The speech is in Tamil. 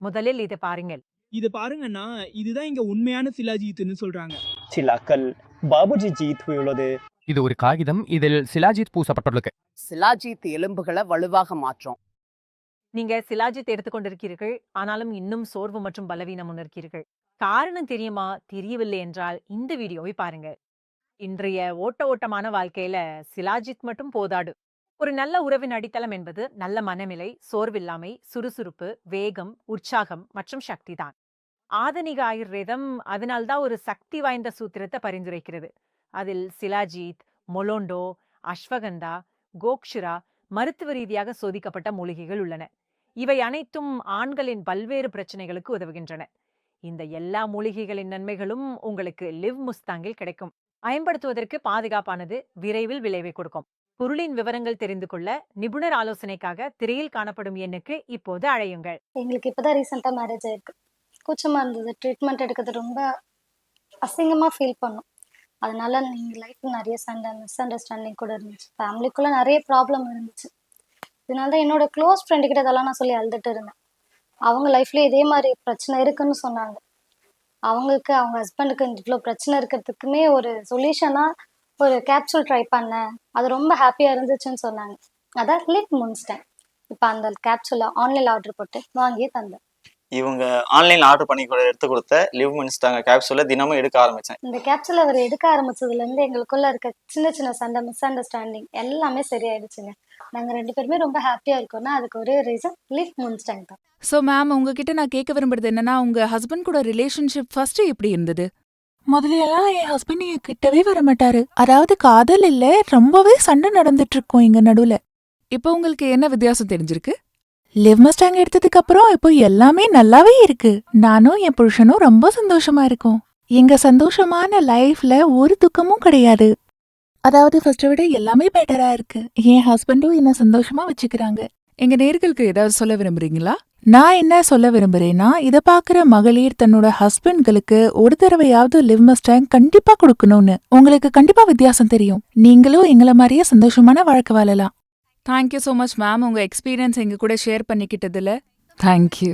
முதலில் இதை பாருங்கள். இது பாருங்கண்ணா இதுதான் இங்க உண்மையான சிலாஜித்னு சொல்றாங்க. சிலாக்கள் பாபுஜி ஜீத் உள்ளது. இது ஒரு காகிதம் இதில் சிலாஜித் பூசப்பட்டுள்ளது. சிலாஜித் எலும்புகளை வலுவாக மாற்றும். நீங்க சிலாஜித் எடுத்துக்கொண்டிருக்கிறீர்கள் ஆனாலும் இன்னும் சோர்வு மற்றும் பலவீனம் உணர்கிறீர்கள். காரணம் தெரியுமா? தெரியவில்லை என்றால் இந்த வீடியோவை பாருங்க இன்றைய ஓட்ட ஓட்டமான வாழ்க்கையில சிலாஜித் மட்டும் போதாடு ஒரு நல்ல உறவின் அடித்தளம் என்பது நல்ல மனநிலை சோர்வில்லாமை சுறுசுறுப்பு வேகம் உற்சாகம் மற்றும் சக்தி தான். ஆதனிக ஆயுர்வேதம் அதனால்தான் ஒரு சக்தி வாய்ந்த சூத்திரத்தை பரிந்துரைக்கிறது. அதில் சிலாஜித் மொலோண்டோ அஸ்வகந்தா கோக்ஷுரா மருத்துவ ரீதியாக சோதிக்கப்பட்ட மூலிகைகள் உள்ளன. இவை அனைத்தும் ஆண்களின் பல்வேறு பிரச்சனைகளுக்கு உதவுகின்றன. இந்த எல்லா மூலிகைகளின் நன்மைகளும் உங்களுக்கு லிவ் முஸ்தாங்கில் கிடைக்கும். பயன்படுத்துவதற்கு பாதுகாப்பானது விரைவில் விளைவை கொடுக்கும். பொருளின் விவரங்கள் தெரிந்து கொள்ள நிபுணர் ஆலோசனைக்காக திரையில் காணப்படும் எண்ணுக்கு இப்போது அழையுங்கள். எங்களுக்கு இப்போதான் ரீசெண்டாக மேரேஜ் ஆயிருக்கு. கூச்சமாக இருந்தது. ட்ரீட்மெண்ட் எடுக்கிறது ரொம்ப அசிங்கமாக ஃபீல் பண்ணோம். அதனால நீங்கள் லைஃப் நிறைய சண்டை மிஸ் அண்டர்ஸ்டாண்டிங் கூட இருந்துச்சு. ஃபேமிலிக்குள்ளே நிறைய ப்ராப்ளம் இருந்துச்சு. இதனால தான் என்னோட க்ளோஸ் ஃப்ரெண்டு கிட்ட இதெல்லாம் நான் சொல்லி அழுதுட்டு இருந்தேன். அவங்க லைஃப்லேயே இதே மாதிரி பிரச்சனை இருக்குன்னு சொன்னாங்க. அவங்களுக்கு அவங்க ஹஸ்பண்டுக்கு இவ்வளோ பிரச்சனை இருக்கிறதுக்குமே ஒரு சொல்யூஷனாக ஒரு கேப்சூல் ட்ரை பண்ணேன் அது ரொம்ப ஹாப்பியாக இருந்துச்சுன்னு சொன்னாங்க. அதான் லிப் முடிச்சிட்டேன். இப்போ அந்த கேப்சூலை ஆன்லைனில் ஆர்டர் போட்டு வாங்கி தந்தேன். இவங்க ஆன்லைன்ல ஆர்டர் பண்ணி கூட எடுத்து கொடுத்த லிவ் மினிஸ்டாங்க கேப்சூலை தினமும் எடுக்க ஆரம்பிச்சேன். இந்த கேப்சூல் அவர் எடுக்க ஆரம்பிச்சதுலேருந்து எங்களுக்குள்ள இருக்க சின்ன சின்ன சண்டை மிஸ் அண்டர்ஸ்டாண்டிங் எல்லாமே சரியாயிடுச்சுங்க. நாங்கள் ரெண்டு பேருமே ரொம்ப ஹாப்பியாக இருக்கோம்னா அதுக்கு ஒரே ரீசன் லிப் முடிச்சிட்டாங்க. தான் ஸோ மேம் உங்ககிட்ட நான் கேட்க விரும்புறது என்னன்னா உங்க ஹஸ்பண்ட் கூட ரிலேஷன்ஷிப் ஃபர்ஸ்ட் எப்படி இருந்தது? முதல்ல எல்லாம் என் ஹஸ்பண்ட் என் கிட்டவே வர மாட்டாரு அதாவது காதல் இல்ல ரொம்பவே சண்டை நடந்துட்டு இருக்கோம் எங்க நடுவுல. இப்போ உங்களுக்கு என்ன வித்தியாசம் தெரிஞ்சிருக்கு? லிவ் மஸ்டாங் எடுத்ததுக்கு அப்புறம் இப்போ எல்லாமே நல்லாவே இருக்கு. நானும் என் புருஷனும் ரொம்ப சந்தோஷமா இருக்கோம். எங்க சந்தோஷமான லைஃப்ல ஒரு துக்கமும் கிடையாது. அதாவது ஃபர்ஸ்ட விட எல்லாமே பெட்டரா இருக்கு. என் ஹஸ்பண்டும் என்ன சந்தோஷமா வச்சுக்கிறாங்க. எங்க நேர்களுக்கு ஏதாவது சொல்ல விரும்புறீங்களா? நான் என்ன சொல்ல விரும்புறேன்னா இத பாக்குற மகளிர் தன்னோட ஹஸ்பண்ட்களுக்கு ஒரு தடவையாவது லிவ் மஸ்டாங் கண்டிப்பா கொடுக்கணும்னு. உங்களுக்கு கண்டிப்பா வித்தியாசம் தெரியும். நீங்களும் எங்கள மாதிரியே சந்தோஷமான வாழ்க்கை வாழலாம். Thank you so much ma'am உங்க எக்ஸ்பீரியன்ஸ் எங்க கூட ஷேர் பண்ணிக்கிட்டதுல. தேங்க்யூ